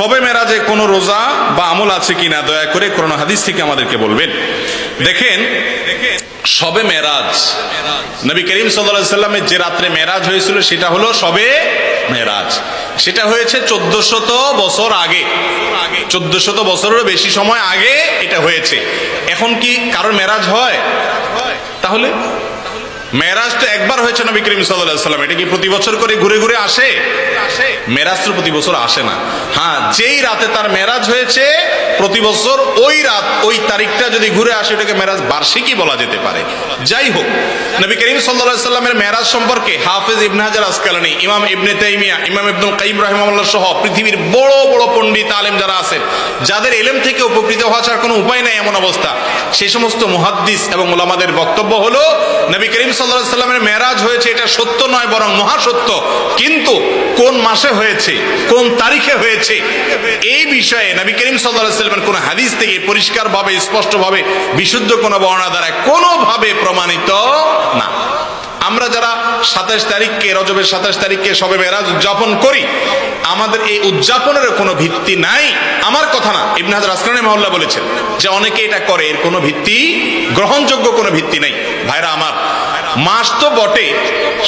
সবে মেরাজে কোনো রোজা বা আমল আছে কিনা দয়া করে কোরআন হাদিস থেকে আমাদেরকে বলবেন। দেখেন, সবে মেরাজ, নবী করিম সাল্লামের যে রাত্রে মেরাজ হয়েছিল সেটা হলো সবে মেরাজ। সেটা হয়েছে চোদ্দশত বছর আগে। চোদ্দশত বছরেরও বেশি সময় আগে এটা হয়েছে। এখন কি কারোর মেরাজ হয়? তাহলে মেরাজ তো একবার হয়েছে নবী করিম সাল্লাম এটা কি প্রতি বছর করে ঘুরে ঘুরে আসে? মেরাজ তো প্রতি বছর আসে না। হ্যাঁ যেই রাতে তার মেরাজ হয়েছে, প্রতি বছর ওই রাত, ওই তারিখটা যদি ঘুরে আসে, ওটাকে মেরাজ বার্ষিকই বলা যেতে পারে। যাই হোক, নবী করিম সাল্লাল্লাহু সাল্লামের মেরাজ সম্পর্কে হাফেজ ইবনে হাজার আসকালানি, ইমাম ইবনে তাইমিয়া, ইমাম ইবনুল কাইম রাহিমাহুল্লাহ সহ পৃথিবীর বড় বড় পণ্ডিত আলেম যারা আছেন, যাদের এলেম থেকে উপকৃত হওয়া ছাড়া কোনো উপায় নাই এমন অবস্থা। সেই সমস্ত মুহাদ্দিস এবং ওলামাদের বক্তব্য হলো নবী করিম সাল্লাল্লাহু সাল্লামের মেরাজ হয়েছে, এটা সত্য নয়, বরং মহাসত্য। কিন্তু কোন মাসে হয়েছে, কোন তারিখে হয়েছে, এই বিষয়ে নবী করিম সাল্লাল্লাহু সাল্লামের কোন হাদিস থেকে পরিষ্কারভাবে, স্পষ্টভাবে, বিশুদ্ধ কোনো বর্ণনা দ্বারা কোনোভাবে প্রমাণিত না। আমরা যারা সাতাশ তারিখকে, রজবের সাতাশ তারিখকে সবে মেরাজ উদযাপন করি, আমাদের এই উদযাপনের কোনো ভিত্তি নাই। আমার কথা না, ইবনে হাজার আসকানি মহল্লা বলেছেন যে অনেকে এটা করে, এর কোনো ভিত্তি, গ্রহণযোগ্য কোনো ভিত্তি নাই। ভাইরা আমার, মাস তো বটে,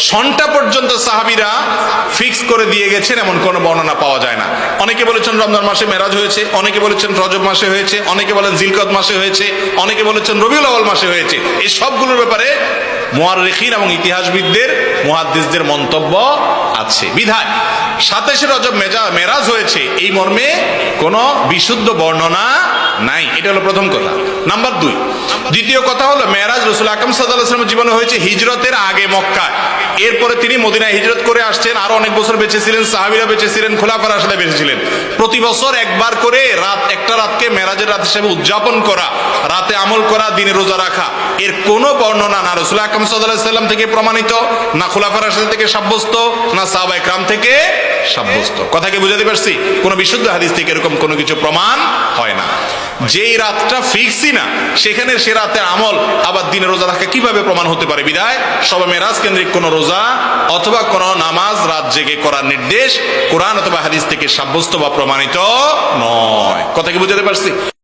সনটা পর্যন্ত সাহাবিরা ফিক্স করে দিয়ে গেছেন, এমন কোনো বর্ণনা পাওয়া যায় না। অনেকে বলেছেন রমজান মাসে মেরাজ হয়েছে, অনেকে বলেছেন রজব মাসে হয়েছে, অনেকে বলেন জিলকত মাসে হয়েছে, অনেকে বলেছেন রবিউল আওয়াল মাসে হয়েছে। এই সবগুলোর ব্যাপারে মোয়ারেখিন এবং ইতিহাসবিদদের, মুহাদ্দিসদের মন্তব্য আছে। বিধায়, সাতাশে রজব মেজা, মেরাজ হয়েছে, এই মর্মে কোনো বিশুদ্ধ বর্ণনা নাই। এটা হলো প্রথম কথা। নাম্বার দুই দ্বিতীয় কথা হলো মেরাজ রসুল আকম সাদামের জীবনে হয়েছে হিজরতের আগে মক্কায়। এরপরে তিনি মদিনায় হিজরত করে আসছেন, আরও অনেক বছর বেঁচেছিলেন, সাহাবিরা বেঁচে ছিলেন খোলাফার আসলে বেঁচেছিলেন। প্রতি বছর একবার করে রাত, একটা রাতকে মেরাজের রাত হিসেবে উদযাপন করা, রাতে আমল করা, দিনে রোজা রাখা। এর কোনো বর্ণনা না। রসুল আকরম সাল্লাম থেকে প্রমাণিত, না খোলাফার আসলে থেকে সাব্যস্ত, না সাহাবা একরাম থেকে সাব্যস্ত। কথা কি বুঝাতে পারছি? কোনো বিশুদ্ধ হাদিস থেকে এরকম কোনো কিছু প্রমাণ হয় না। যেই রাতটা ফিক্সই না, সেখানে সে রাতের আমল আবার দিনে রোজা রাখা কীভাবে প্রমাণ হতে পারে বিদায়? সবে মেরাজ কেন্দ্রিক কোনো রোজা অথবা কোনো নামাজ রাত জেগে করার নির্দেশ কোরআন অথবা হাদিস থেকে সাব্যস্ত বা প্রমাণিত নয়। কথা কি বুঝাতে পারছি?